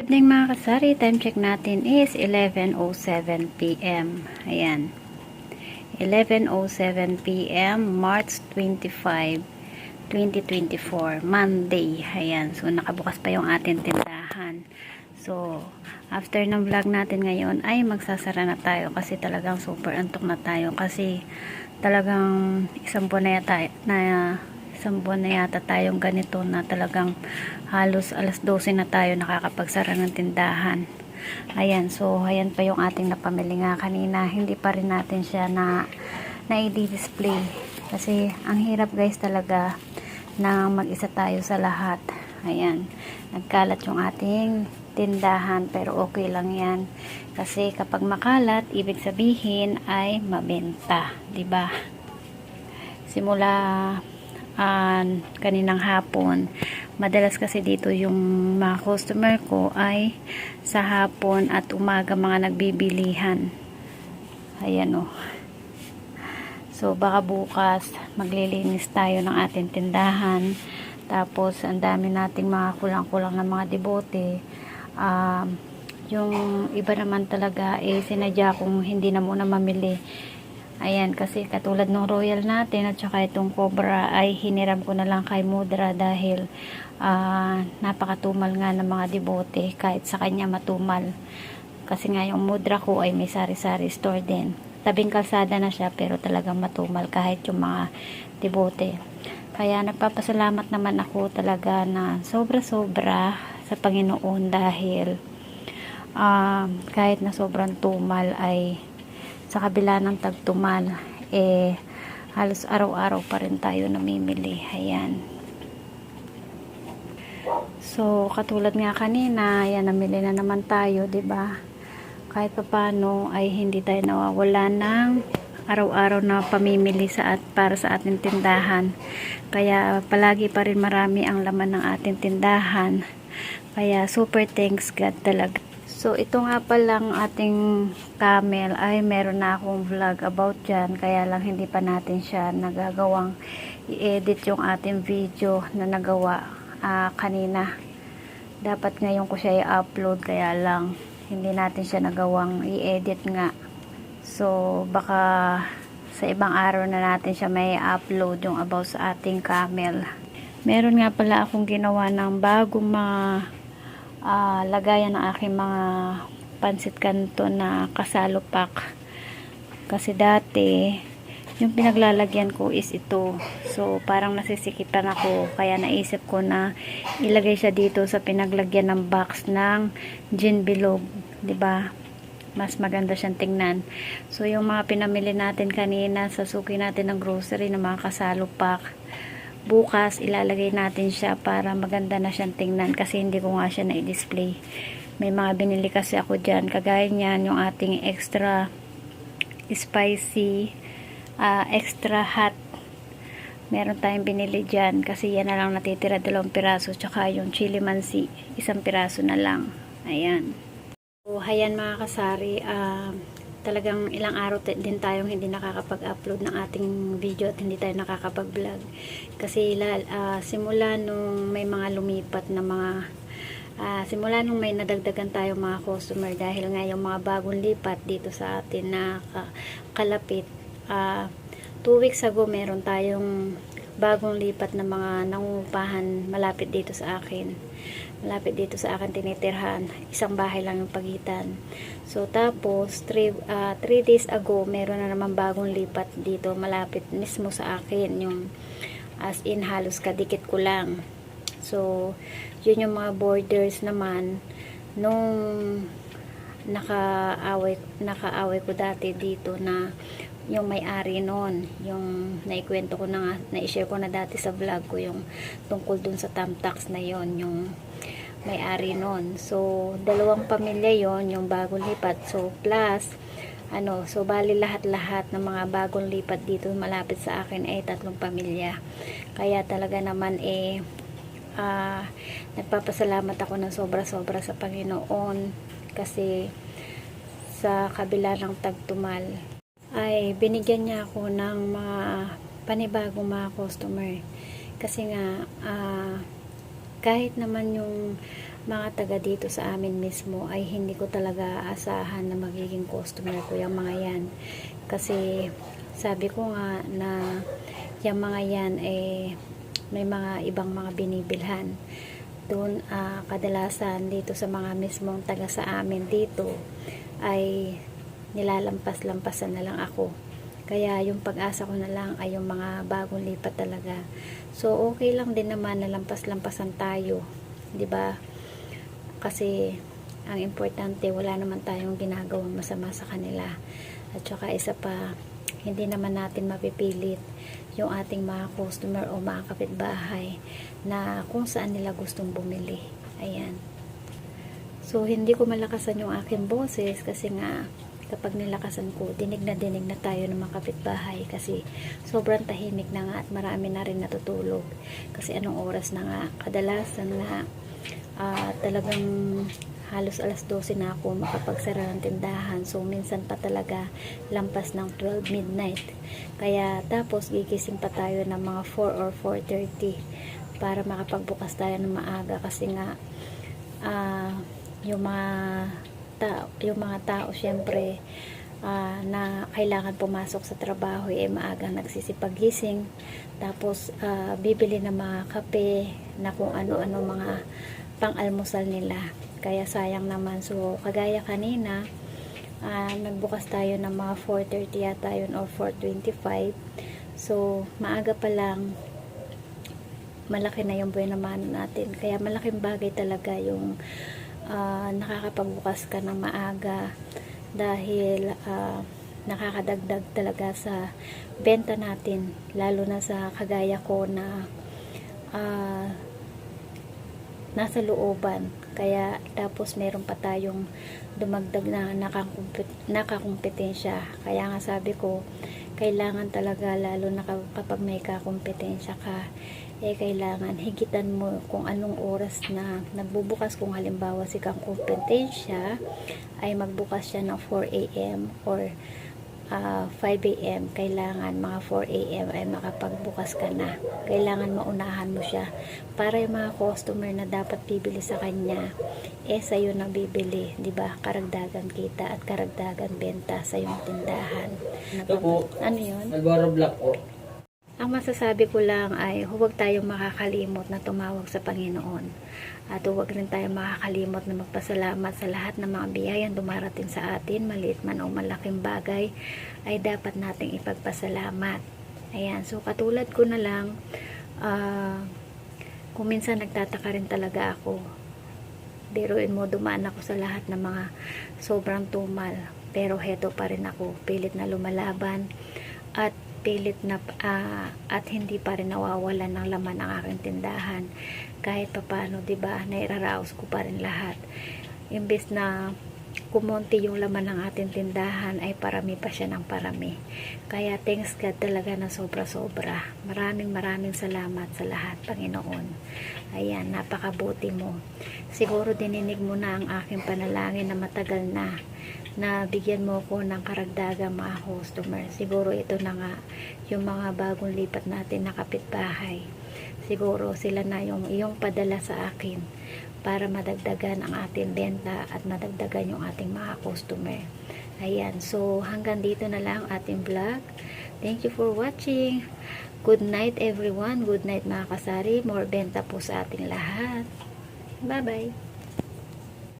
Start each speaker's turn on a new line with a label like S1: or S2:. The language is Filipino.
S1: Evening mga kasari, time check natin is 11.07 p.m. Ayan. 11.07 p.m. March 25, 2024. Monday. Ayan. So, nakabukas pa yung ating tindahan. So, after ng vlog natin ngayon, ay magsasara na tayo kasi talagang super antok na tayo kasi talagang isang buwan na yata na isang buwan na yata tayong ganito na talagang halos alas 12 na tayo nakakapagsara ng tindahan. Ayan, so ayan pa yung ating napamili nga kanina. Hindi pa rin natin siya na na-display. Kasi ang hirap guys talaga na mag-isa tayo sa lahat. Ayan, nagkalat yung ating tindahan pero okay lang yan. Kasi kapag makalat, ibig sabihin ay mabenta. ba? Simula ah, kaninang hapon, madalas kasi dito yung mga customer ko ay sa hapon at umaga mga nagbibilihan. Ayan o. So, baka bukas maglilinis tayo ng ating tindahan. Tapos, ang dami nating mga kulang-kulang na mga debote. Um, yung iba naman talaga, eh, sinadya kung hindi na muna mamili. Ayan, kasi katulad ng royal natin at saka itong cobra ay hiniram ko na lang kay Mudra dahil ah, napakatumal nga ng mga debote kahit sa kanya matumal. Kasi nga yung mudra ko ay may sari-sari store din. Tabing kalsada na siya pero talagang matumal kahit yung mga debote. Kaya nagpapasalamat naman ako talaga na sobra-sobra sa Panginoon dahil ah, kahit na sobrang tumal ay sa kabila ng tagtumal eh halos araw-araw pa rin tayo namimili. Ayan. So, katulad nga kanina, yan, namili na naman tayo, ba? Kahit pa paano ay hindi tayo nawawala ng araw-araw na pamimili sa at para sa ating tindahan. Kaya palagi pa rin marami ang laman ng ating tindahan. Kaya super thanks God talaga. So, ito nga palang ating camel ay meron na akong vlog about dyan. Kaya lang hindi pa natin siya nagagawang i-edit yung ating video na nagawa ah, kanina. Dapat ngayon ko siya i-upload kaya lang hindi natin siya nagawang i-edit nga. So, baka sa ibang araw na natin siya may upload yung about sa ating camel. Meron nga pala akong ginawa ng bagong mga ah, lagayan ng aking mga pansit kanto na kasalo pack. Kasi dati, yung pinaglalagyan ko is ito. So, parang nasisikipan ako. Kaya naisip ko na ilagay siya dito sa pinaglagyan ng box ng gin bilog. ba Mas maganda siyang tingnan. So, yung mga pinamili natin kanina sa suki natin ng grocery ng mga kasalo pack, bukas ilalagay natin siya para maganda na siyang tingnan kasi hindi ko nga siya na-display. May mga binili kasi ako dyan. Kagaya niyan, yung ating extra spicy, ah, extra hot. Meron tayong binili dyan kasi yan na lang natitira dalawang piraso tsaka yung chili mansi, isang piraso na lang. Ayan. So, hayan mga kasari, ah, talagang ilang araw din tayong hindi nakakapag-upload ng ating video at hindi tayo nakakapag-vlog. Kasi ah, simula nung may mga lumipat na mga ah, simula nung may nadagdagan tayo mga customer dahil nga yung mga bagong lipat dito sa atin na ka- kalapit ah, two weeks ago meron tayong bagong lipat na mga nangungupahan malapit dito sa akin. Malapit dito sa akin tinitirhan. Isang bahay lang yung pagitan. So tapos 3 days ago meron na naman bagong lipat dito malapit mismo sa akin. Yung as in halos kadikit ko lang. So yun yung mga borders naman. Nung nakaaway nakaaway ko dati dito na yung may-ari noon. Yung naikwento ko na nga na-share ko na dati sa vlog ko yung tungkol dun sa Tamtax na yon yung may-ari noon. So dalawang pamilya yon yung bagong lipat. So plus ano so bali lahat-lahat ng mga bagong lipat dito malapit sa akin ay tatlong pamilya. Kaya talaga naman eh ah, nagpapasalamat ako ng sobra-sobra sa Panginoon kasi sa kabila ng tagtumal ay binigyan niya ako ng mga panibagong mga customer kasi nga ah, kahit naman yung mga taga dito sa amin mismo ay hindi ko talaga asahan na magiging customer ko yung mga yan. Kasi sabi ko nga na yung mga yan eh may mga ibang mga binibilhan. Doon ah, kadalasan dito sa mga mismong taga sa amin dito ay nilalampas-lampasan na lang ako. Kaya yung pag-asa ko na lang ay yung mga bagong lipat talaga. So okay lang din naman na lampas-lampasan tayo, 'di ba? Kasi ang importante wala naman tayong ginagawang masama sa kanila. At saka isa pa, hindi naman natin mapipilit yung ating mga customer o mga kapitbahay na kung saan nila gustong bumili. Ayan. So, hindi ko malakasan yung aking boses kasi nga kapag nilakasan ko, dinig na dinig na tayo ng mga kapitbahay kasi sobrang tahimik na nga at marami na rin natutulog. Kasi anong oras na nga, kadalasan na ah, talagang halos alas 12 na ako makapagsara ng tindahan. So, minsan pa talaga lampas ng 12 midnight. Kaya, tapos gigising pa tayo ng mga 4 or 4.30 para makapagbukas tayo ng maaga kasi nga ah, yung mga tao, yung mga tao syempre ah, na kailangan pumasok sa trabaho eh maagang nagsisipagising tapos ah, bibili ng mga kape na kung ano-ano mga pang-almusal nila. Kaya sayang naman. So kagaya kanina ah, nagbukas tayo ng mga 4.30 yata yun or 4.25 so maaga pa lang malaki na yung buhay naman natin. Kaya malaking bagay talaga yung ah, nakakapagbukas ka ng maaga dahil ah, nakakadagdag talaga sa benta natin. Lalo na sa kagaya ko na ah, nasa looban. Kaya tapos meron pa tayong dumagdag na nakakumpet, nakakumpetensya. Kaya nga sabi ko, kailangan talaga lalo na ka- kapag may kakumpetensya ka, eh kailangan higitan mo kung anong oras na nagbubukas kung halimbawa si kang kompetensya ay magbukas siya ng 4 a.m. or ah, 5 a.m. kailangan mga 4 a.m. ay makapagbukas ka na kailangan maunahan mo siya para yung mga customer na dapat bibili sa kanya eh sa'yo na bibili di ba karagdagan kita at karagdagan benta sa iyong tindahan
S2: Ito po,
S1: ano yun?
S2: Nagwara Black po.
S1: Ang masasabi ko lang ay huwag tayong makakalimot na tumawag sa Panginoon. At huwag rin tayong makakalimot na magpasalamat sa lahat ng mga biyayang dumarating sa atin, maliit man o malaking bagay, ay dapat nating ipagpasalamat. Ayan, so katulad ko na lang, ah, kung minsan nagtataka rin talaga ako, biruin mo dumaan ako sa lahat ng mga sobrang tumal pero heto pa rin ako pilit na lumalaban at pilit na ah, at hindi pa rin nawawalan ng laman ang aking tindahan. Kahit papano 'di ba nairaraos ko pa rin lahat. Imbes na kumonti yung laman ng ating tindahan ay parami pa siya ng parami. Kaya thanks God talaga na sobra sobra maraming maraming salamat sa lahat Panginoon. Ayan napakabuti mo. Siguro dininig mo na ang aking panalangin na matagal na na bigyan mo ko ng karagdagang mga customer. Siguro ito na nga yung mga bagong lipat natin na kapitbahay. Siguro sila na yung iyong padala sa akin para madagdagan ang ating benta at madagdagan yung ating mga customer. Ayan, so hanggang dito na lang ating vlog. Thank you for watching. Good night everyone. Good night mga kasari. More benta po sa ating lahat. Bye-bye.